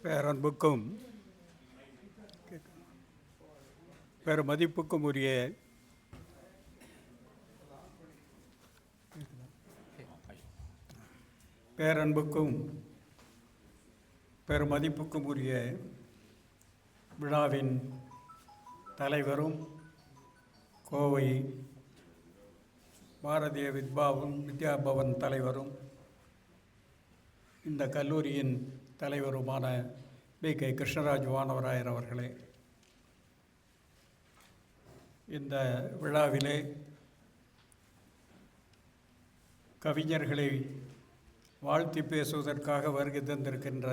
பேரன்புக்கும் பெருமதிப்புக்கும் உரிய பேரன்புக்கும் பெருமதிப்புக்கும் உரிய விழாவின் தலைவரும் கோவை பாரதிய வித்பாவன் வித்யாபவன் தலைவரும் இந்த கல்லூரியின் தலைவருமான பி கே. கிருஷ்ணராஜ் வானவராயர் அவர்களே இந்த விழாவிலே கவிஞர்களை வாழ்த்தி பேசுவதற்காக வருகை தந்திருக்கின்ற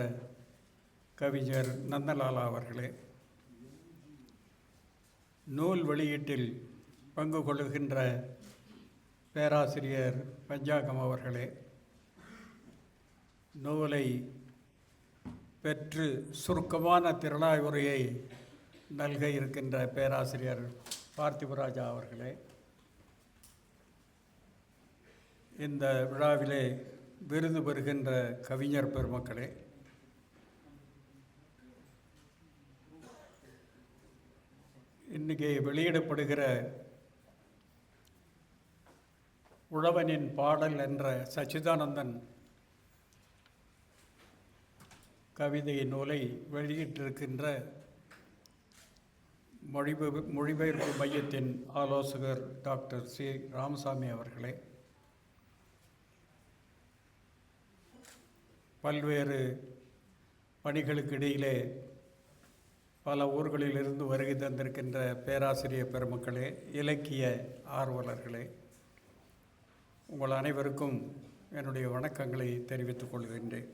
கவிஞர் நந்தலாலா அவர்களே நூல் வெளியீட்டில் பங்கு கொள்ளுகின்ற பேராசிரியர் பஞ்சாகம் அவர்களே நூலை பெற்று சுருக்கமான திறனாய் உரையை நல்க இருக்கின்ற பேராசிரியர் பார்த்திபராஜா அவர்களே இந்த விழாவிலே விருது பெறுகின்ற கவிஞர் பெருமக்களே இன்றைக்கி வெளியிடப்படுகிற உழவனின் பாடல் என்ற சச்சிதானந்தன் கவிதை நூலை வெளியிட்டிருக்கின்ற மொழிபெ மொழிபெயர்ப்பு மையத்தின் ஆலோசகர் டாக்டர் சி. ராமசாமி அவர்களே பல்வேறு பணிகளுக்கு இடையிலே பல ஊர்களிலிருந்து வருகை தந்திருக்கின்ற பேராசிரியர் பெருமக்களே இலக்கிய ஆர்வலர்களே உங்கள் அனைவருக்கும் என்னுடைய வணக்கங்களை தெரிவித்துக் கொள்கின்றேன்.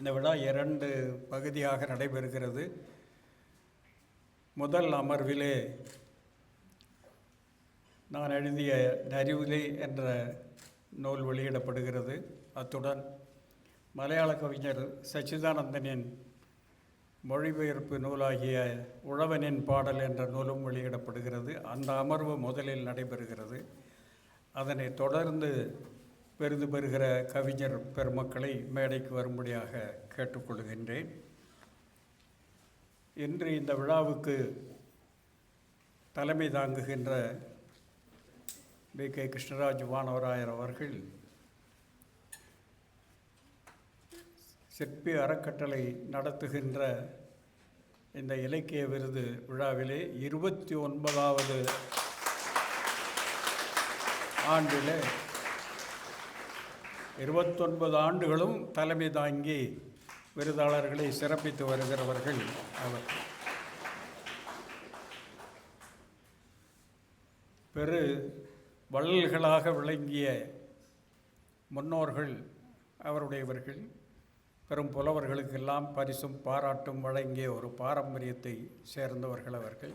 இந்த விழா இரண்டு பகுதியாக நடைபெறுகிறது. முதல் அமர்விலே நான் எழுதிய நரிவிலை என்ற நூல் வெளியிடப்படுகிறது. அத்துடன் மலையாள கவிஞர் சச்சிதானந்தனின் மொழிபெயர்ப்பு நூலாகிய உழவனின் பாடல் என்ற நூலும் வெளியிடப்படுகிறது. அந்த அமர்வு முதலில் நடைபெறுகிறது. அதனை தொடர்ந்து விருது பெறுகிற கவிஞர் பெருமக்களை மேடைக்கு வரும்படியாக கேட்டுக்கொள்கின்றேன். இன்று இந்த விழாவுக்கு தலைமை தாங்குகின்ற பி. கே. கிருஷ்ணராஜ் வானவராயர் அவர்கள் சிற்பி அறக்கட்டளை நடத்துகின்ற இந்த இலக்கிய விருது விழாவிலே இருபத்தி ஒன்பதாவது ஆண்டிலே இருபத்தொன்பது ஆண்டுகளும் தலைமை தாங்கி விருதாளர்களை சிறப்பித்து வருகிறவர்கள் அவர். பெரு வள்ளல்களாக விளங்கிய முன்னோர்கள் அவருடையவர்கள் பெரும் புலவர்களுக்கெல்லாம் பரிசும் பாராட்டும் வழங்கிய ஒரு பாரம்பரியத்தை சேர்ந்தவர்கள் அவர்கள்.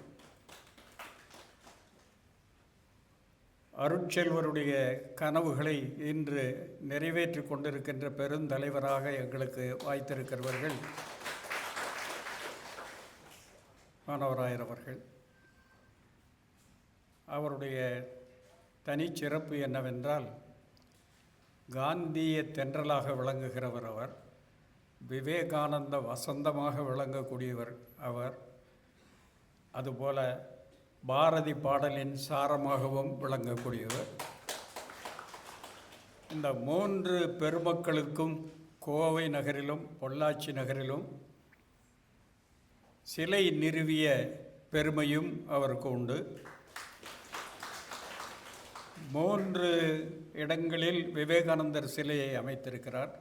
அருட்செல்வருடைய கனவுகளை இன்று நிறைவேற்றி கொண்டிருக்கின்ற பெருந்தலைவராக எங்களுக்கு வாய்த்திருக்கிறவர்கள் மாணவராயர் அவர்கள். அவருடைய தனிச்சிறப்பு என்னவென்றால் காந்திய தென்றலாக விளங்குகிறவர் அவர் விவேகானந்த வசந்தமாக விளங்கக்கூடியவர் அவர் அதுபோல பாரதி பாடலின் சாரமாகவும் விளங்கக்கூடியவர். இந்த மூன்று பெருமக்களுக்கும் கோவை நகரிலும் பொள்ளாச்சி நகரிலும் சிலை நிறுவிய பெருமையும் அவருக்கு உண்டு. மூன்று இடங்களில் விவேகானந்தர் சிலையை அமைத்திருக்கிறார்.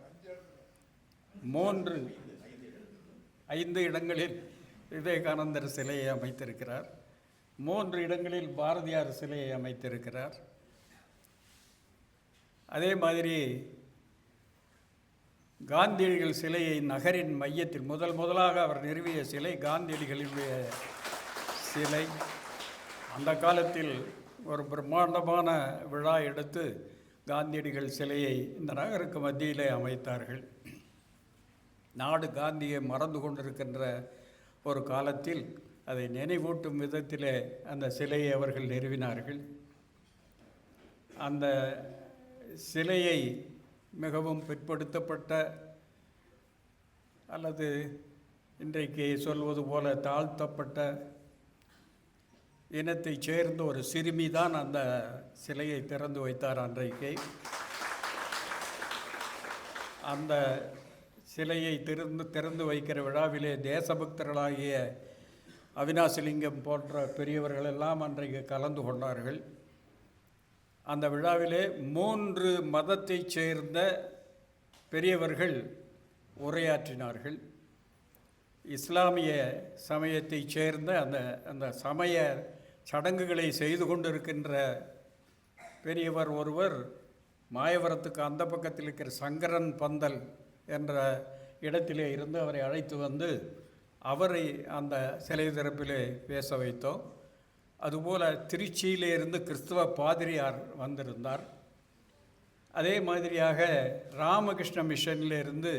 மூன்று ஐந்து இடங்களில் விவேகானந்தர் சிலையை அமைத்திருக்கிறார். மூன்று இடங்களில் பாரதியார் சிலையை அமைத்திருக்கிறார். அதே மாதிரி காந்தியடிகள் சிலையை நகரின் மையத்தில் முதல் முதலாக அவர் நிறுவிய சிலை காந்தியடிகளினுடைய சிலை. அந்த காலத்தில் ஒரு பிரம்மாண்டமான விழா எடுத்து காந்தியடிகள் சிலையை இந்த நகருக்கு மத்தியிலே அமைத்தார்கள். நாடு காந்தியை மறந்து கொண்டிருக்கின்ற ஒரு காலத்தில் அதை நினைவூட்டும் விதத்திலே அந்த சிலையை அவர்கள் நிறுவினார்கள். அந்த சிலையை மிகவும் பிற்படுத்தப்பட்ட அல்லது இன்றைக்கு சொல்வது போல தாழ்த்தப்பட்ட இனத்தைச் சேர்ந்த ஒரு சிறுமி தான் அந்த சிலையை திறந்து வைத்தார் அன்றைக்கு. அந்த சிலையை திறந்து திறந்து வைக்கிற விழாவிலே தேசபக்தர்களாகிய அவினாசிலிங்கம் போன்ற பெரியவர்கள் எல்லாம் அன்றைக்கு கலந்து கொண்டார்கள். அந்த விழாவிலே மூன்று மதத்தைச் சேர்ந்த பெரியவர்கள் உரையாற்றினார்கள். இஸ்லாமிய சமயத்தைச் சேர்ந்த அந்த அந்த சமய சடங்குகளை செய்து கொண்டிருக்கின்ற பெரியவர் ஒருவர் மாயவரத்துக்கு அந்த பக்கத்தில் இருக்கிற சங்கரன் பந்தல் என்ற இடத்திலே இருந்து அவரை அழைத்து வந்து அவரை அந்த சிலை திறப்பிலே பேச வைத்தோம். அதுபோல் திருச்சியிலே இருந்து கிறிஸ்துவ பாதிரியார் வந்திருந்தார். அதே மாதிரியாக ராமகிருஷ்ண மிஷனில் இருந்து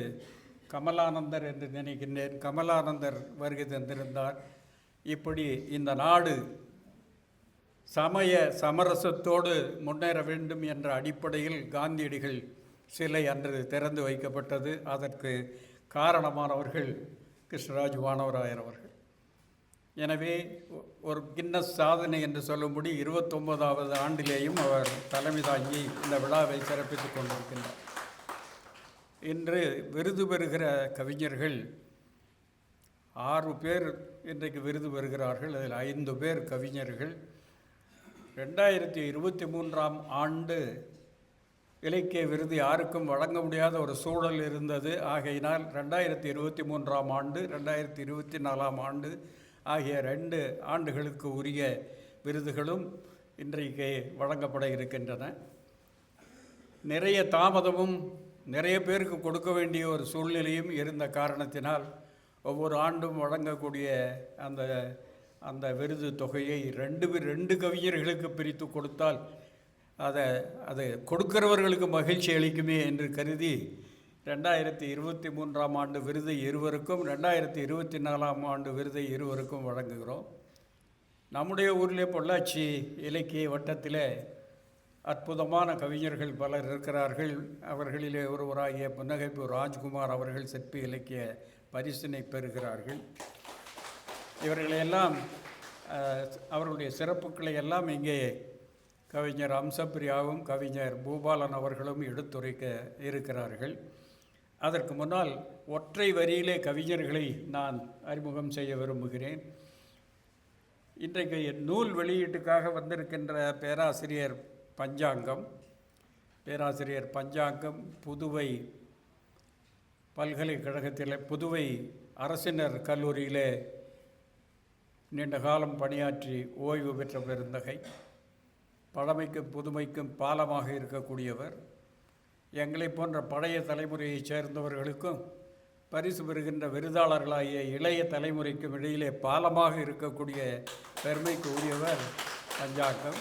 கமலானந்தர் என்று நினைக்கின்றேன். கமலானந்தர் வருகை தந்திருந்தார். இப்படி இந்த நாடு சமய சமரசத்தோடு முன்னேற வேண்டும் என்ற அடிப்படையில் காந்தியடிகள் சிலை அன்று திறந்து வைக்கப்பட்டது. அதற்கு காரணமானவர்கள் கிருஷ்ணராஜ் வானவராயர் அவர்கள். எனவே ஒரு கின்னஸ் சாதனை என்று சொல்லும்படி இருபத்தொன்பதாவது ஆண்டிலேயும் அவர் தலைமை தாங்கி இந்த விழாவை சிறப்பித்துக் கொண்டிருக்கின்றார். இன்று விருது பெறுகிற கவிஞர்கள் ஆறு பேர் இன்றைக்கு விருது பெறுகிறார்கள். அதில் ஐந்து பேர் கவிஞர்கள். ரெண்டாயிரத்தி இருபத்தி மூன்றாம் ஆண்டு இலக்கிய விருது யாருக்கும் வழங்க முடியாத ஒரு சூழல் இருந்தது. ஆகையினால் ரெண்டாயிரத்தி இருபத்தி மூன்றாம் ஆண்டு ரெண்டாயிரத்தி இருபத்தி நாலாம் ஆண்டு ஆகிய ரெண்டு ஆண்டுகளுக்கு உரிய விருதுகளும் இன்றைக்கு வழங்கப்பட இருக்கின்றன. நிறைய தாமதமும் நிறைய பேருக்கு கொடுக்க வேண்டிய ஒரு சூழ்நிலையும் இருந்த காரணத்தினால் ஒவ்வொரு ஆண்டும் வழங்கக்கூடிய அந்த அந்த விருது தொகையை ரெண்டு பேர் ரெண்டு கவிஞர்களுக்கு பிரித்து கொடுத்தால் அதை அதை கொடுக்கிறவர்களுக்கு மகிழ்ச்சி அளிக்குமே என்று கருதி ரெண்டாயிரத்தி இருபத்தி மூன்றாம் ஆண்டு விருதை இருவருக்கும் ரெண்டாயிரத்தி இருபத்தி நாலாம் ஆண்டு விருதை இருவருக்கும் வழங்குகிறோம். நம்முடைய ஊரிலே பொள்ளாச்சி இலக்கிய வட்டத்தில் அற்புதமான கவிஞர்கள் பலர் இருக்கிறார்கள். அவர்களிலே ஒருவராகிய புன்னகைப்பு ராஜ்குமார் அவர்கள் சிற்பி இலக்கிய பரிசினை பெறுகிறார்கள். இவர்களையெல்லாம் அவர்களுடைய சிறப்புகளை எல்லாம் இங்கே கவிஞர் அம்சப்பிரியாவும் கவிஞர் பூபாலன் அவர்களும் எடுத்துரைக்க இருக்கிறார்கள். அதற்கு முன்னால் ஒற்றை வரியிலே கவிஞர்களை நான் அறிமுகம் செய்ய விரும்புகிறேன். இன்றைக்கு நூல் வெளியீட்டுக்காக வந்திருக்கின்ற பேராசிரியர் பஞ்சாங்கம் பேராசிரியர் பஞ்சாங்கம் புதுவை பல்கலைக்கழகத்தில் புதுவை அரசினர் கல்லூரியிலே நீண்ட காலம் பணியாற்றி ஓய்வு பெற்ற பெருந்தகை. பழமைக்கும் புதுமைக்கும் பாலமாக இருக்கக்கூடியவர் எங்களைப் போன்ற பழைய தலைமுறையைச் சேர்ந்தவர்களுக்கும் பரிசு பெறுகின்ற விருதாளர்களாகிய இளைய தலைமுறைக்கும் இடையிலே பாலமாக இருக்கக்கூடிய பெருமைக்கு உரியவர் பஞ்சாக்கம்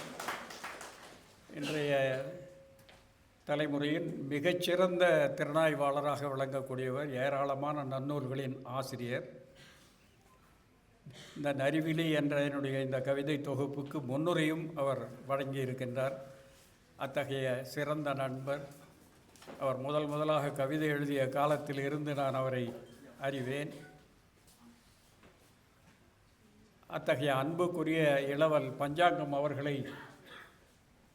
இன்றைய தலைமுறையின் மிகச்சிறந்த திறனாய்வாளராக விளங்கக்கூடியவர் ஏராளமான நன்னூல்களின் ஆசிரியர். இந்த நரிவிலி என்ற என்னுடைய இந்த கவிதை தொகுப்புக்கு முன்னுரையும் அவர் வழங்கியிருக்கின்றார். அத்தகைய சிறந்த நண்பர். அவர் முதல் முதலாக கவிதை எழுதிய காலத்தில் இருந்து நான் அவரை அறிவேன். அத்தகைய அன்புக்குரிய இளவல் பஞ்சாங்கம் அவர்களை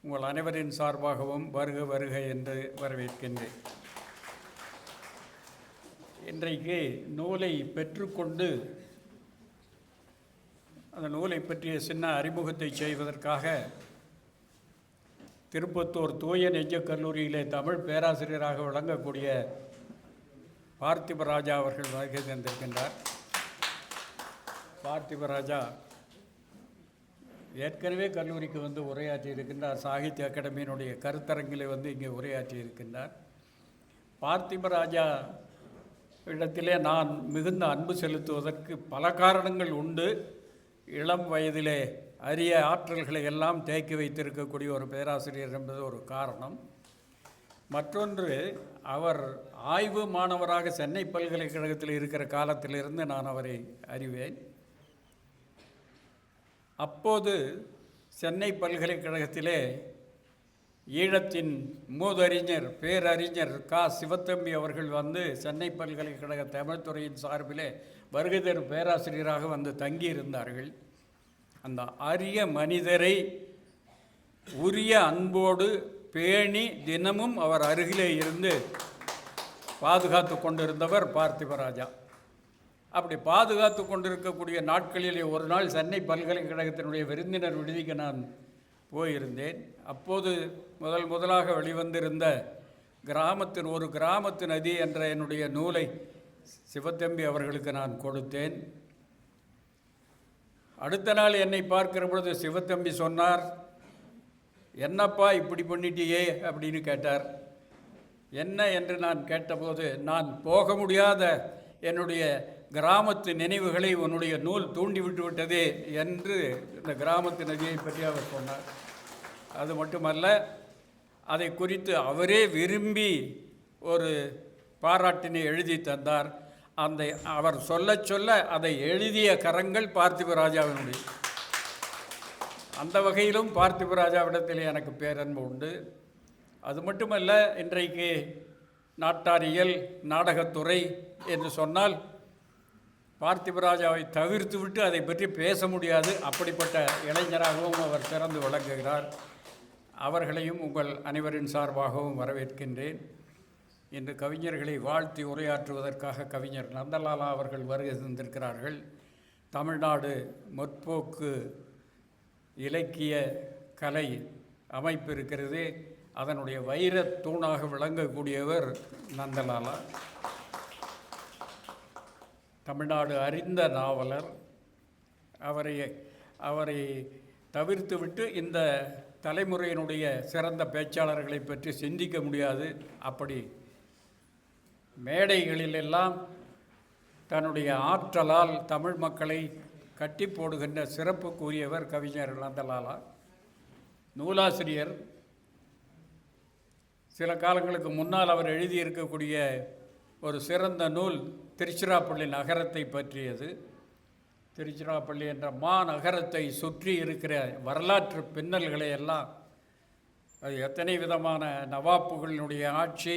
உங்கள் அனைவரின் சார்பாகவும் வருக வருக என்று வரவேற்கின்றேன். இன்றைக்கு நூலை பெற்றுக்கொண்டு அந்த நூலை பற்றிய சின்ன அறிமுகத்தை செய்வதற்காக திருப்பத்தூர் தூய நெஞ்சக் கல்லூரியிலே தமிழ் பேராசிரியராக விளங்கக்கூடிய பார்த்திபராஜா அவர்கள் வருகை தந்திருக்கின்றார். பார்த்திபராஜா ஏற்கனவே கல்லூரிக்கு வந்து உரையாற்றி இருக்கின்றார். சாகித்ய அகாடமியினுடைய கருத்தரங்கிலே வந்து இங்கே உரையாற்றி இருக்கின்றார். பார்த்திபராஜா இடத்திலே நான் மிகுந்த அன்பு செலுத்துவதற்கு பல காரணங்கள் உண்டு. இளம் வயதிலே அரிய ஆற்றல்களை எல்லாம் தேக்கி வைத்திருக்கக்கூடிய ஒரு பேராசிரியர் என்பது ஒரு காரணம். மற்றொன்று அவர் ஆய்வு மாணவராக சென்னை பல்கலைக்கழகத்தில் இருக்கிற காலத்திலிருந்து நான் அவரை அறிவேன். அப்போது சென்னை பல்கலைக்கழகத்திலே ஈழத்தின் மூதறிஞர் பேரறிஞர் கா. சிவத்தம்பி அவர்கள் வந்து சென்னை பல்கலைக்கழக தமிழ்துறையின் சார்பிலே வருகை தரும் பேராசிரியராக வந்து தங்கியிருந்தார்கள். அந்த அரிய மனிதரை உரிய அன்போடு பேணி தினமும் அவர் அருகிலே இருந்து பாதுகாத்து கொண்டிருந்தவர் பார்த்திபராஜா. அப்படி பாதுகாத்து கொண்டிருக்கக்கூடிய நாட்களிலே ஒரு நாள் சென்னை பல்கலைக்கழகத்தினுடைய விருந்தினர் விடுதிக்கு நான் போயிருந்தேன். அப்போது முதல் முதலாக வெளிவந்திருந்த கிராமத்தின் ஒரு கிராமத்து நதி என்ற என்னுடைய நூலை சிவத்தம்பி அவர்களுக்கு நான் கொடுத்தேன். அடுத்த நாள் என்னை பார்க்கிற பொழுது சிவத்தம்பி சொன்னார் என்னப்பா இப்படி பண்ணிட்டியே? அப்படின்னு கேட்டார். என்ன? என்று நான் கேட்டபோது நான் போக முடியாத என்னுடைய கிராமத்து நினைவுகளை உன்னுடைய நூல் தூண்டிவிட்டு விட்டதே என்று இந்த கிராமத்து நதியை பற்றி அவர் சொன்னார். அது மட்டுமல்ல அதை குறித்து அவரே விரும்பி ஒரு பாராட்டினை எழுதி தந்தார். அந்த அவர் சொல்ல சொல்ல அதை எழுதிய கரங்கள் பார்த்திபராஜாவினுடைய அந்த வகையிலும் பார்த்திபராஜாவிடத்தில் எனக்கு பேரன்பு உண்டு. அது மட்டுமல்ல இன்றைக்கு நாட்டாரியல் நாடகத்துறை என்று சொன்னால் பார்த்திபராஜாவை தவிர்த்து விட்டு அதை பற்றி பேச முடியாது. அப்படிப்பட்ட இளைஞராகவும் அவர் சிறந்து விளங்குகிறார். அவர்களையும் உங்கள் அனைவரின் சார்பாகவும் வரவேற்கின்றேன். இன்று கவிஞர்களை வாழ்த்தி உரையாற்றுவதற்காக கவிஞர் நந்தலாலா அவர்கள் வருகை தந்திருக்கிறார்கள். தமிழ்நாடு முற்போக்கு இலக்கிய கலை அமைப்பு இருக்கிறது. அதனுடைய வைரத் தூணாக விளங்கக்கூடியவர் நந்தலாலா. தமிழ்நாடு அறிந்த நாவலர். அவரை அவரை தவிர்த்துவிட்டு இந்த தலைமுறையினுடைய சிறந்த பேச்சாளர்களை பற்றி சிந்திக்க முடியாது. அப்படி மேடைகளிலெல்லாம் தன்னுடைய ஆற்றலால் தமிழ் மக்களை கட்டி போடுகின்ற சிறப்புக்குரியவர் கவிஞர் நந்தலாலா. நூலாசிரியர். சில காலங்களுக்கு முன்னால் அவர் எழுதியிருக்கக்கூடிய ஒரு சிறந்த நூல் திருச்சிராப்பள்ளி நகரத்தை பற்றியது. திருச்சிராப்பள்ளி என்ற மாநகரத்தை சுற்றி இருக்கிற வரலாற்று பின்னல்களை எல்லாம் அது எத்தனை விதமான நவாப்புகளினுடைய ஆட்சி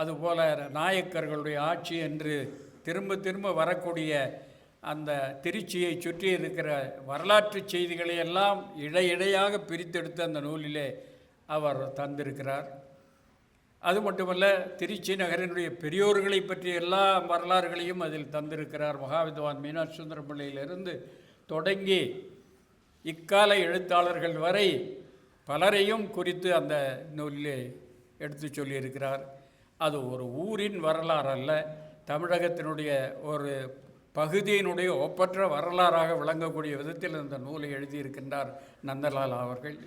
அதுபோல நாயக்கர்களுடைய ஆட்சி என்று திரும்ப திரும்ப வரக்கூடிய அந்த திருச்சியை சுற்றி இருக்கிற வரலாற்று செய்திகளை எல்லாம் இடையிடையாக பிரித்தெடுத்து அந்த நூலிலே அவர் தந்திருக்கிறார். அது மட்டுமல்ல திருச்சி நகரினுடைய பெரியோர்களை பற்றிய எல்லா வரலாறுகளையும் அதில் தந்திருக்கிறார். மகாவித்வான் மீனாட்சி சுந்தரம் பிள்ளையிலிருந்து தொடங்கி இக்கால எழுத்தாளர்கள் வரை பலரையும் குறித்து அந்த நூலிலே எடுத்து சொல்லியிருக்கிறார். அது ஒரு ஊரின் வரலாறு அல்ல தமிழகத்தினுடைய ஒரு பகுதியினுடைய ஒப்பற்ற வரலாறாக விளங்கக்கூடிய விதத்தில் இந்த நூலை எழுதியிருக்கின்றார் நந்தலாலா அவர்கள்.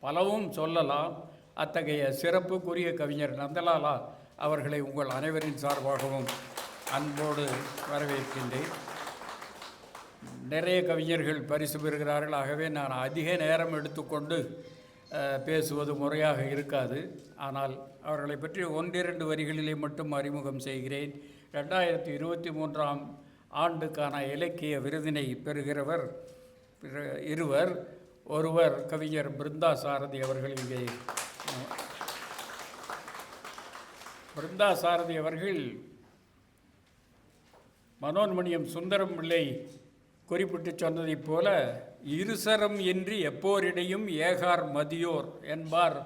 பலவும் சொல்லலாம். அத்தகைய சிறப்புக்குரிய கவிஞர் நந்தலாலா அவர்களை உங்கள் அனைவரின் சார்பாகவும் அன்போடு வரவேற்கின்றேன். நிறைய கவிஞர்கள் பரிசு பெறுகிறார்கள். ஆகவே நான் அதிக நேரம் எடுத்துக்கொண்டு பேசுவது முறையாக இருக்காது. ஆனால் அவர்களை பற்றி ஒன்றிரண்டு வரிகளிலே மட்டும் அறிமுகம் செய்கிறேன். ரெண்டாயிரத்தி இருபத்தி மூன்றாம் ஆண்டுக்கான இலக்கிய விருதினை பெறுகிறவர் இருவர். ஒருவர் கவிஞர் பிருந்தா சாரதி அவர்கள் இங்கே. பிருந்தா சாரதி அவர்கள் மனோன்மணியம் சுந்தரம் பிள்ளை குறிப்பிட்டு சொன்னதைப் போல இருசரம் இன்றி எப்போரிடையும் ஏகார் மதியோர் என்பார்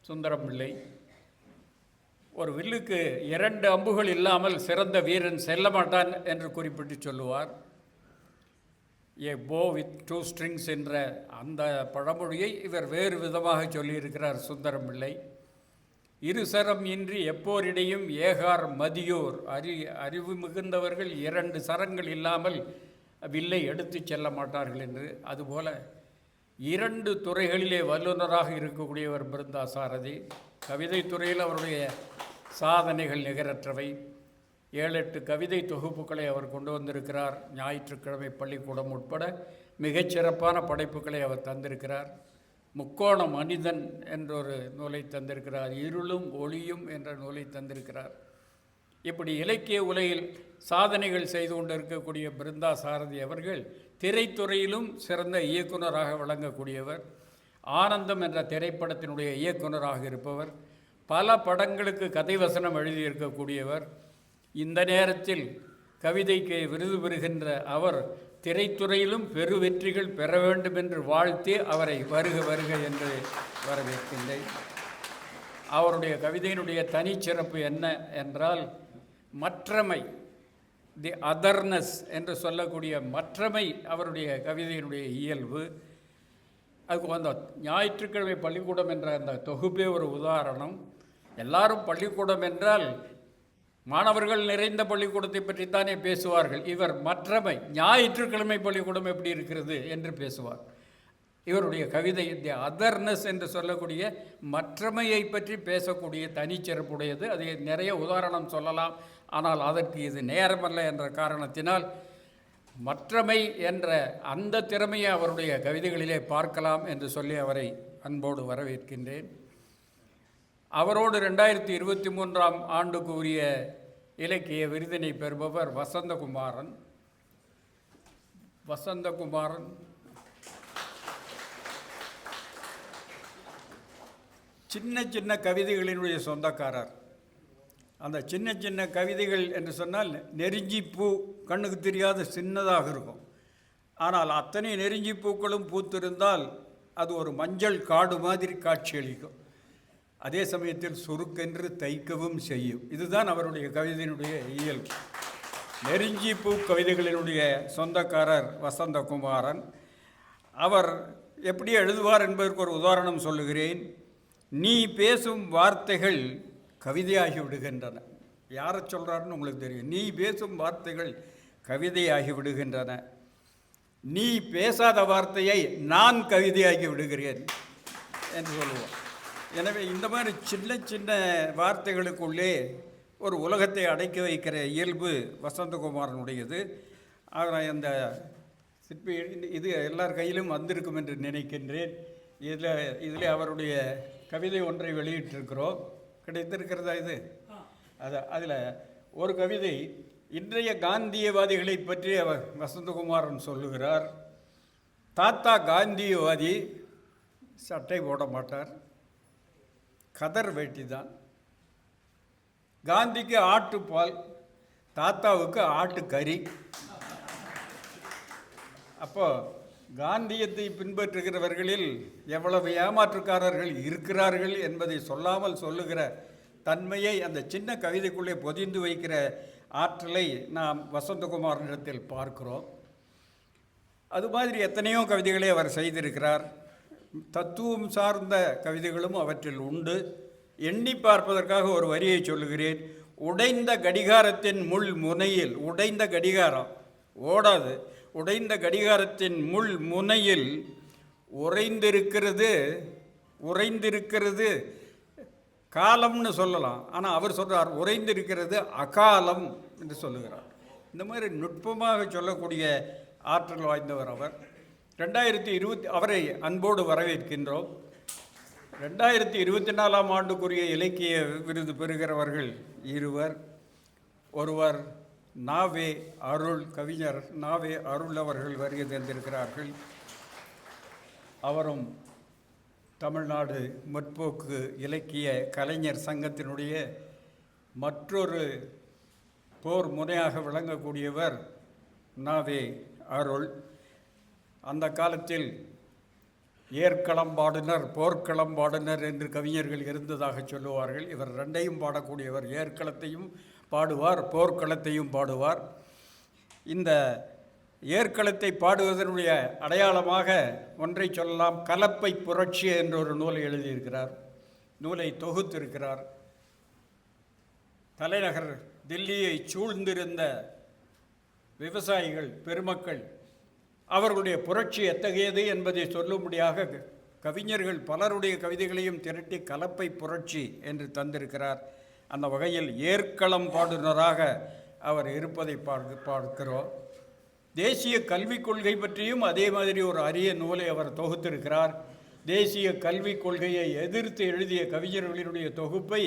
சுந்தரம் பிள்ளை ஒரு வில்லுக்கு இரண்டு அம்புகள் இல்லாமல் சிறந்த வீரன் செல்ல மாட்டான் என்று குறிப்பிட்டு சொல்லுவார். ஏ போ வித் டூ ஸ்ட்ரிங்ஸ் என்ற அந்த பழமொழியை இவர் வேறு விதமாக சொல்லியிருக்கிறார் சுந்தரம் பிள்ளை இருசரம் இன்றி எப்போரிடையும் ஏகார் மதியோர். அறி அறிவு மிகுந்தவர்கள் இரண்டு சரங்கள் இல்லாமல் வில்லை எடுத்துச் செல்ல மாட்டார்கள் என்று. அதுபோல இரண்டு துறைகளிலே வல்லுநராக இருக்கக்கூடியவர் பிருந்தா சாரதி கவிதை துறையில் அவருடைய சாதனைகள் நிகரற்றவை. ஏழு எட்டு கவிதை தொகுப்புகளை அவர் கொண்டு வந்திருக்கிறார். ஞாயிற்றுக்கிழமை பள்ளிக்கூடம் உட்பட மிகச்சிறப்பான படைப்புகளை அவர் தந்திருக்கிறார். முக்கோண மனிதன் என்றொரு நூலை தந்திருக்கிறார். இருளும் ஒளியும் என்ற நூலை தந்திருக்கிறார். இப்படி இலக்கிய உலகில் சாதனைகள் செய்து கொண்டிருக்கக்கூடிய பிருந்தா சாரதி அவர்கள் திரைத்துறையிலும் சிறந்த இயக்குனராக விளங்கக்கூடியவர் ஆனந்தம் என்ற திரைப்படத்தினுடைய இயக்குனராக இருப்பவர் பல படங்களுக்கு கதை வசனம் எழுதியிருக்கக்கூடியவர். இந்த நேரத்தில் கவிதைக்கு விருது பெறுகின்ற அவர் திரைத்துறையிலும் பெரு வெற்றிகள் பெற வேண்டும் என்று வாழ்த்தி அவரை வருக வருக என்று வரவேற்கின்றேன். அவருடைய கவிதையினுடைய தனிச்சிறப்பு என்ன என்றால் மற்றமை தி அதர்னஸ் என்று சொல்லக்கூடிய மற்றமை அவருடைய கவிதையினுடைய இயல்பு. அதுக்கு அந்த ஞாயிற்றுக்கிழமை பள்ளிக்கூடம் என்ற அந்த தொகுப்பே ஒரு உதாரணம். எல்லாரும் பள்ளிக்கூடம் என்றால் மாணவர்கள் நிறைந்த பள்ளிக்கூடத்தை பற்றித்தானே பேசுவார்கள். இவர் மற்றமை ஞாயிற்றுக்கிழமை பள்ளிக்கூடம் எப்படி இருக்கிறது என்று பேசுவார். இவருடைய கவிதை தி அதர்னஸ் என்று சொல்லக்கூடிய மற்றமையை பற்றி பேசக்கூடிய தனிச்சிறப்புடையது. அதை நிறைய உதாரணம் சொல்லலாம். ஆனால் அதற்கு இது நேரமல்ல என்ற காரணத்தினால் மற்றமை என்ற அந்த திறமையை அவருடைய கவிதைகளிலே பார்க்கலாம் என்று சொல்லி அவரை அன்போடு வரவேற்கின்றேன். அவரோடு ரெண்டாயிரத்தி இருபத்தி மூன்றாம் ஆண்டுக்கு உரிய இலக்கிய விருதினை பெறுபவர் வசந்தகுமாரன். வசந்தகுமாரன். சின்ன சின்ன கவிதைகளினுடைய சொந்தக்காரர். அந்த சின்ன சின்ன கவிதைகள் என்று சொன்னால் நெருஞ்சி பூ கண்ணுக்கு தெரியாத சின்னதாக இருக்கும். ஆனால் அத்தனை நெருஞ்சி பூக்களும் பூத்திருந்தால் அது ஒரு மஞ்சள் காடு மாதிரி காட்சியளிக்கும் அதே சமயத்தில் சுருக்கென்று தைக்கவும் செய்யும். இதுதான் அவருடைய கவிதையினுடைய இயல்பு. நெருஞ்சி பூ கவிதைகளினுடைய சொந்தக்காரர் வசந்தகுமாரன். அவர் எப்படி எழுதுவார் என்பதற்கு ஒரு உதாரணம் சொல்லுகிறேன். நீ பேசும் வார்த்தைகள் கவிதையாகி விடுகின்றன யாரை சொல்கிறாருன்னு உங்களுக்கு தெரியும். நீ பேசும் வார்த்தைகள் கவிதையாகி விடுகின்றன நீ பேசாத வார்த்தையை நான் கவிதையாகி விடுகிறேன் என்று சொல்லுவோம். எனவே இந்த மாதிரி சின்ன சின்ன வார்த்தைகளுக்குள்ளே ஒரு உலகத்தை அடக்கி வைக்கிற இயல்பு வசந்தகுமாரனுடையது. ஆனால் அந்த சிற்பி இது எல்லார் கையிலும் வந்திருக்கும் என்று நினைக்கின்றேன். இதில் இதில் அவருடைய கவிதை ஒன்றை வெளியிட்டிருக்கிறோம். கிடைத்திருக்கிறதா இது? அது அதில் ஒரு கவிதை இன்றைய காந்தியவாதிகளை பற்றி அவர் வசந்தகுமாரன் சொல்லுகிறார். தாத்தா காந்தியவாதி சட்டை போட மாட்டார். கதர் வேட்டி தான் காந்திக்கு ஆட்டுப்பால் தாத்தாவுக்கு ஆட்டுக்கறி. அப்போ காந்தியத்தை பின்பற்றுகிறவர்களில் எவ்வளவு ஏமாற்றுக்காரர்கள் இருக்கிறார்கள் என்பதை சொல்லாமல் சொல்லுகிற தன்மையை அந்த சின்ன கவிதைக்குள்ளே பொதிந்து வைக்கிற ஆற்றலை நாம் வசந்தகுமாரனிடத்தில் பார்க்கிறோம். அது மாதிரி எத்தனையோ கவிதைகளை அவர் செய்திருக்கிறார். தத்துவம் சார்ந்த கவிதைகளும் அவற்றில் உண்டு. எண்ணி பார்ப்பதற்காக ஒரு வரியை சொல்லுகிறேன். உடைந்த கடிகாரத்தின் முள் முனையில் உடைந்த கடிகாரம் ஓடாது. உடைந்த கடிகாரத்தின் முள் முனையில் உறைந்திருக்கிறது உறைந்திருக்கிறது. காலம்னு சொல்லலாம். ஆனால் அவர் சொல்கிறார் உறைந்திருக்கிறது அகாலம் என்று சொல்லுகிறார். இந்த மாதிரி நுட்பமாக சொல்லக்கூடிய ஆற்றல் வாய்ந்தவர் அவர். ரெண்டாயிரத்தி இருபத்தி அவரை அன்போடு வரவேற்கின்றோம். ரெண்டாயிரத்தி இருபத்தி நாலாம் ஆண்டுக்குரிய இலக்கிய விருது பெறுகிறவர்கள் இருவர். ஒருவர் நாவே அருள் கவிஞர் நாவே அருள் அவர்கள் வருகை தந்திருக்கிறார்கள். அவரும் தமிழ்நாடு முற்போக்கு இலக்கிய கலைஞர் சங்கத்தினுடைய மற்றொரு போர் முனையாக விளங்கக்கூடியவர் நாவே அருள். அந்த காலத்தில் ஏற்களம்பாடுனர் போர்க்களம்பாடுனர் என்று கவிஞர்கள் இருந்ததாக சொல்லுவார்கள். இவர் ரெண்டையும் பாடக்கூடியவர். ஏற்களத்தையும் பாடுவார் போர்க்களத்தையும் பாடுவார். இந்த ஏற்களத்தை பாடுவதனுடைய அடையாளமாக ஒன்றை சொல்லலாம் கலப்பை புரட்சி என்ற ஒரு நூலை எழுதியிருக்கிறார். நூலை தொகுத்திருக்கிறார். தலைநகர் தில்லியை சூழ்ந்திருந்த விவசாயிகள் பெருமக்கள் அவர்களுடைய புரட்சி எத்தகையது என்பதை சொல்லும்படியாக கவிஞர்கள் பலருடைய கவிதைகளையும் திரட்டி கலப்பை புரட்சி என்று தந்திருக்கிறார். அந்த வகையில் ஏற்களம் பாடுனராக அவர் இருப்பதை பார்த்து பார்க்கிறோம். தேசிய கல்விக் கொள்கை பற்றியும் அதே மாதிரி ஒரு அரிய நூலை அவர் தொகுத்திருக்கிறார். தேசிய கல்விக் கொள்கையை எதிர்த்து எழுதிய கவிஞர்களினுடைய தொகுப்பை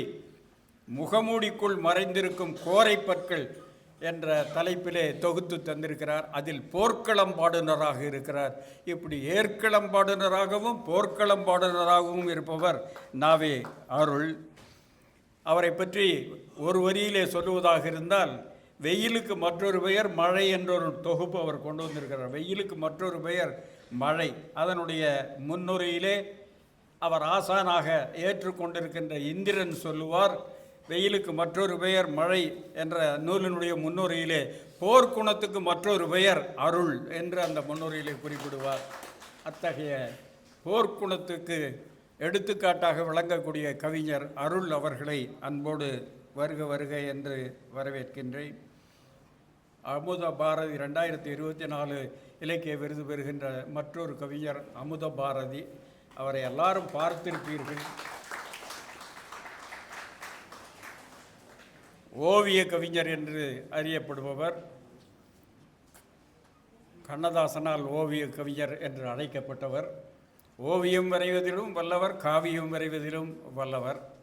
முகமூடிக்குள் மறைந்திருக்கும் கோரை பற்கள் என்ற தலைப்பிலே தொகுத்து தந்திருக்கிறார். அதில் போர்க்களம் பாடுனராக இருக்கிறார். இப்படி ஏற்களம் பாடுனராகவும் போர்க்களம் பாடுனராகவும் இருப்பவர் நாவே அருள். அவரை பற்றி ஒரு வரியிலே சொல்லுவதாக இருந்தால் வெயிலுக்கு மற்றொரு பெயர் மழை என்ற ஒரு தொகுப்பு அவர் கொண்டு வந்திருக்கிறார். வெயிலுக்கு மற்றொரு பெயர் மழை அதனுடைய முன்னுரையிலே அவர் ஆசானாக ஏற்றுக்கொண்டிருக்கின்ற இந்திரன் சொல்லுவார் வெயிலுக்கு மற்றொரு பெயர் மழை என்ற நூலினுடைய முன்னுரையிலே போர்க்குணத்துக்கு மற்றொரு பெயர் அருள் என்று அந்த முன்னுரையிலே குறிப்பிடுவார். அத்தகைய போர்க்குணத்துக்கு எடுத்துக்காட்டாக விளங்கக்கூடிய கவிஞர் அருள் அவர்களை அன்போடு வருக வருக என்று வரவேற்கின்றேன். அமுத பாரதி ரெண்டாயிரத்தி இருபத்தி நாலு இலக்கிய விருது பெறுகின்ற மற்றொரு கவிஞர் அமுத பாரதி. அவரை எல்லாரும் பார்த்திருப்பீர்கள். ஓவிய கவிஞர் என்று அறியப்படுபவர். கண்ணதாசனால் ஓவிய கவிஞர் என்று அழைக்கப்பட்டவர். ஓவியம் வரைவதிலும் வல்லவர் காவியம் வரைவதிலும் வல்லவர்.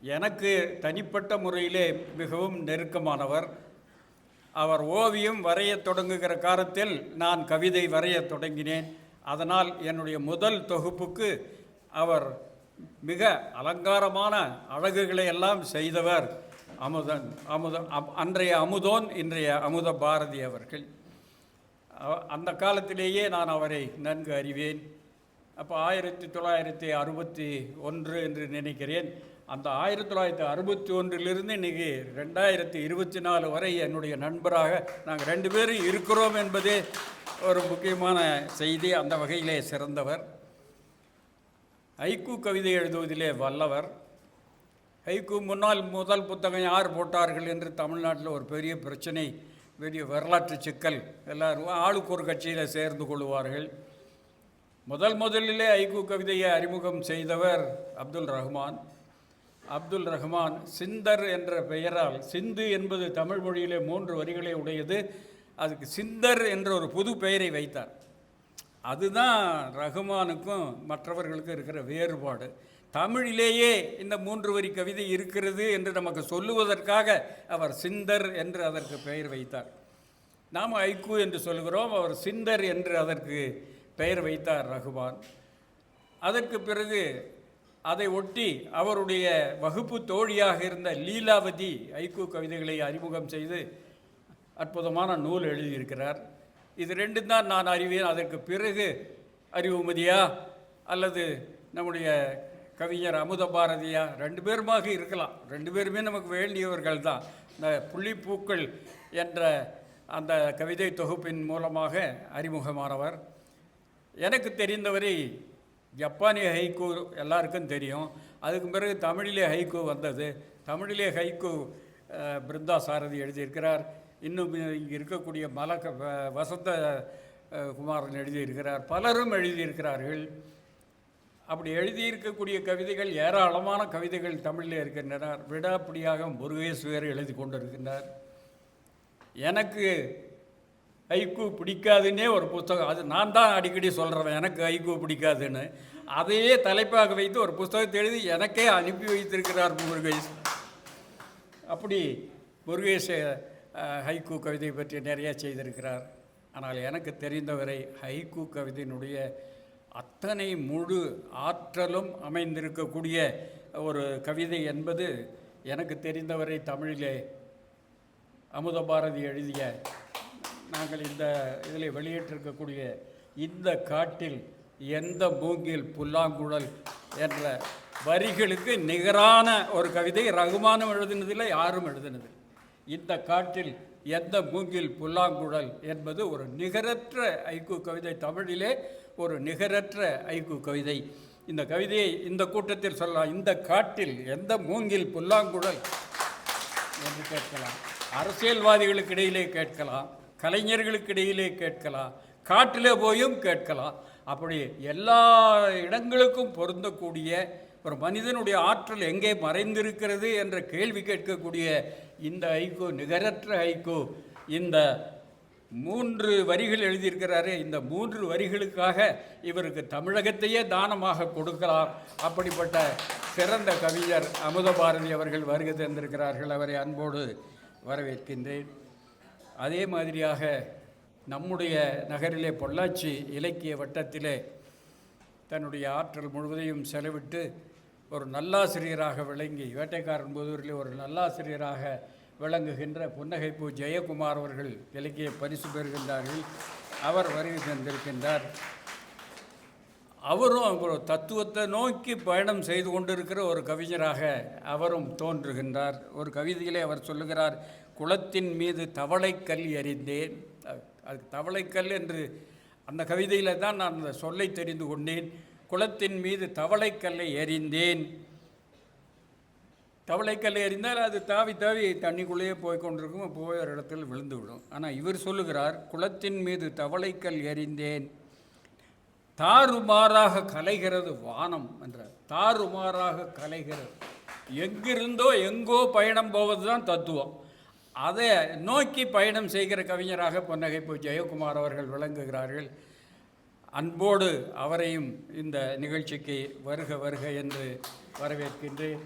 எனக்கு தனிப்பட்ட முறையிலே மிகவும் நெருக்கமானவர். அவர் ஓவியம் வரையத் தொடங்குகிற காலத்தில் நான் கவிதை வரையத் தொடங்கினேன். அதனால் என்னுடைய முதல் தொகுப்புக்கு அவர் மிக அலங்காரமான அழகுகளை எல்லாம் செய்தவர் அமுதன் அமுத அப்- அன்றைய அமுதோன் இன்றைய அமுத பாரதி அவர்கள். அவ- அந்த காலத்திலேயே நான் அவரை நன்கு அறிவேன். அப்போ ஆயிரத்தி தொள்ளாயிரத்தி அறுபத்தி ஒன்று என்று நினைக்கிறேன். அந்த ஆயிரத்தி தொள்ளாயிரத்தி அறுபத்தி ஒன்றிலிருந்து இன்றைக்கி ரெண்டாயிரத்தி இருபத்தி நாலு வரை என்னுடைய நண்பராக நாங்கள் ரெண்டு பேரும் இருக்கிறோம் என்பதே ஒரு முக்கியமான செய்தி. அந்த வகையிலே சிறந்தவர். ஐக்கு கவிதை எழுதுவதிலே வல்லவர். ஐக்கு முன்னால் முதல் புத்தகம் யார் போட்டார்கள் என்று தமிழ்நாட்டில் ஒரு பெரிய பிரச்சனை பெரிய வரலாற்று சிக்கல். எல்லோரும் ஆளுக்கு ஒரு கட்சியில் சேர்ந்து கொள்வார்கள். முதல் முதலிலே ஐகு கவிதையை அறிமுகம் செய்தவர் அப்துல் ரஹ்மான். அப்துல் ரஹ்மான் சிந்தர் என்ற பெயரால் சிந்து என்பது தமிழ் மொழியிலே மூன்று வரிகளை உடையது. அதுக்கு சிந்தர் என்ற ஒரு புது பெயரை வைத்தார். அதுதான் ரகுமானுக்கும் மற்றவர்களுக்கும் இருக்கிற வேறுபாடு. தமிழிலேயே இந்த மூன்று வரி கவிதை இருக்கிறது என்று நமக்கு சொல்லுவதற்காக அவர் சிந்தர் என்று அதற்கு பெயர் வைத்தார். நாம் ஐக்கு என்று சொல்கிறோம் அவர் சிந்தர் என்று அதற்கு பெயர் வைத்தார் ரகுமான். அதற்கு பிறகு அதை ஒட்டி அவருடைய வகுப்பு தோழியாக இருந்த லீலாவதி ஐக்கு கவிதைகளை அறிமுகம் செய்து அற்புதமான நூல் எழுதியிருக்கிறார். இது ரெண்டும் தான் நான் அறிவேன். அதற்கு பிறகு அறிவுமதியா அல்லது நம்முடைய கவிஞர் அமுத பாரதியா ரெண்டு பேருமாக இருக்கலாம். ரெண்டு பேருமே நமக்கு வேண்டியவர்கள் தான். இந்த புள்ளிப்பூக்கள் என்ற அந்த கவிதை தொகுப்பின் மூலமாக அறிமுகமானவர். எனக்கு தெரிந்தவரை ஜப்பானிய ஹைக்கூ எல்லாருக்கும் தெரியும். அதுக்கு பிறகு தமிழிலே ஹைக்கூ வந்தது. தமிழிலே ஹைக்கூ பிருந்தா சாரதி எழுதியிருக்கிறார். இன்னும் இங்கே இருக்கக்கூடிய மலக வ- வசந்த குமாரன் எழுதியிருக்கிறார். பலரும் எழுதியிருக்கிறார்கள். அப்படி எழுதியிருக்கக்கூடிய கவிதைகள் ஏராளமான கவிதைகள் தமிழில் இருக்கின்றனர் விடாப்பிடியாக முருகேஸ்வர் எழுதி கொண்டிருக்கின்றார். எனக்கு ஐக்கூ பிடிக்காதுன்னே ஒரு புஸ்தகம். அது நான் தான் அடிக்கடி சொல்கிறேன் எனக்கு ஐக்கூ பிடிக்காதுன்னு. அதையே தலைப்பாக வைத்து ஒரு புஸ்தகத்தை எழுதி எனக்கே அனுப்பி வைத்திருக்கிறார் முருகேஷ். அப்படி முருகேஷ் அஹ், ஹைக்கூ கவிதை பற்றி நிறைய செய்திருக்கிறார். ஆனால் எனக்கு தெரிந்தவரை ஹைக்கூ கவிதையினுடைய அத்தனை முழு ஆற்றலும் அமைந்திருக்கக்கூடிய ஒரு கவிதை என்பது எனக்கு தெரிந்தவரை தமிழிலே அமுத பாரதி எழுதிய நாங்கள் இந்த இதில் வெளியிட்டிருக்கக்கூடிய இந்த காட்டில் எந்த மூங்கில் புல்லாங்குழல் என்ற வரிகளுக்கு நிகரான ஒரு கவிதை ரகுமானம் எழுதினதில்லை யாரும் எழுதினதில்லை. இந்த காட்டில் எந்த மூங்கில் புல்லாங்குழல் என்பது ஒரு நிகரற்ற ஐக்கு கவிதை தமிழிலே ஒரு நிகரற்ற ஐக்கு கவிதை. இந்த கவிதையை இந்த கூட்டத்தில் சொல்லலாம். இந்த காட்டில் எந்த மூங்கில் புல்லாங்குழல்? என்று கேட்கலாம். அரசியல்வாதிகளுக்கு இடையிலே கேட்கலாம். கலைஞர்களுக்கு இடையிலே கேட்கலாம் காட்டிலே போயும் கேட்கலாம். அப்படி எல்லா இடங்களுக்கும் பொருந்தக்கூடிய ஒரு மனிதனுடைய ஆற்றல் எங்கே மறைந்திருக்கிறது என்ற கேள்வி கேட்கக்கூடிய இந்த ஐகோ நிகரற்ற ஐகோ இந்த மூன்று வரிகள் எழுதியிருக்கிறாரு இந்த மூன்று வரிகளுக்காக இவருக்கு தமிழகத்தையே தானமாக கொடுக்கலாம். அப்படிப்பட்ட சிறந்த கவிஞர் அமுத பாரதி அவர்கள் வருகை தந்திருக்கிறார்கள். அவரை அன்போடு வரவேற்கின்றேன். அதே மாதிரியாக நம்முடைய நகரிலே பொள்ளாச்சி இலக்கிய வட்டத்திலே தன்னுடைய ஆற்றல் முழுவதையும் செலவிட்டு ஒரு நல்லாசிரியராக விளங்கி வேட்டைக்காரன் புதூரில் ஒரு நல்லாசிரியராக விளங்குகின்ற புன்னகைப்பூ ஜெயக்குமார் அவர்கள் இலக்கிய பரிசு பெறுகின்றார்கள். அவர் வருகை தந்திருக்கின்றார். அவரும் அவர் தத்துவத்தை நோக்கி பயணம் செய்து கொண்டிருக்கிற ஒரு கவிஞராக அவரும் தோன்றுகின்றார். ஒரு கவிதையிலே அவர் சொல்லுகிறார் குளத்தின் மீது தவளைக்கல் எறிந்தேன். அ- அது தவளைக்கல் என்று அந்த கவிதையில் தான் நான் அந்த சொல்லை தெரிந்து கொண்டேன். குளத்தின் மீது தவளைக்கல்லை எறிந்தேன். தவளைக்கல்லை எறிந்தால் அது தாவி தாவி தண்ணிக்குள்ளேயே போய் கொண்டிருக்கும் போய் ஒரு இடத்தில் விழுந்து விடும் ஆனால் இவர் சொல்லுகிறார் குளத்தின் மீது தவளைக்கல் எறிந்தேன். தாறுமாறாக கலைகிறது வானம் என்றார் தாறுமாறாக கலைகிறது. எங்கிருந்தோ எங்கோ பயணம் போவது தான் தத்துவம். அதை நோக்கி பயணம் செய்கிற கவிஞராக பொன்னகைப்பு ஜெயக்குமார் அவர்கள் விளங்குகிறார்கள். அன்போடு அவரையும் இந்த நிகழ்ச்சிக்கு வருக வருக என்று வரவேற்கின்றேன்.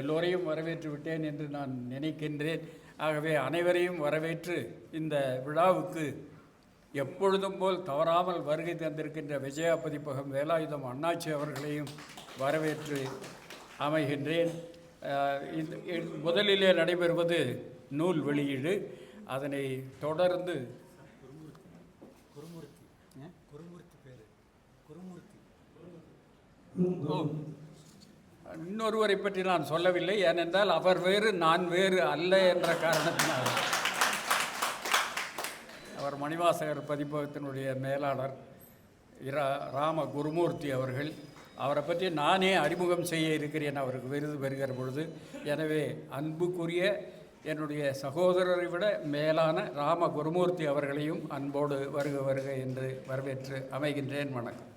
எல்லோரையும் வரவேற்று விட்டேன் என்று நான் நினைக்கின்றேன். ஆகவே அனைவரையும் வரவேற்று இந்த விழாவுக்கு எப்பொழுதும் போல் தவறாமல் வருகை தந்திருக்கின்ற விஜயா பதிப்பகம் வேலாயுதம் அண்ணாச்சி அவர்களையும் வரவேற்று அமைகின்றேன். இந்த முதலிலே நடைபெறுவது நூல் வெளியீடு. அதனை தொடர்ந்து இன்னொருவரை பற்றி நான் சொல்லவில்லை. ஏனென்றால் அவர் வேறு நான் வேறு அல்ல என்ற காரணத்தினால். அவர் மணிவாசகர் பதிப்பகத்தினுடைய மேலாளர் இரா ராம குருமூர்த்தி அவர்கள். அவரை பற்றி நானே அறிமுகம் செய்ய இருக்கிறேன் அவருக்கு விருது பெறுகிற பொழுது. எனவே அன்புக்குரிய என்னுடைய சகோதரரை விட மேலான ராம குருமூர்த்தி அவர்களையும் அன்போடு வருக வருக என்று வரவேற்று அமைகின்றேன். வணக்கம்.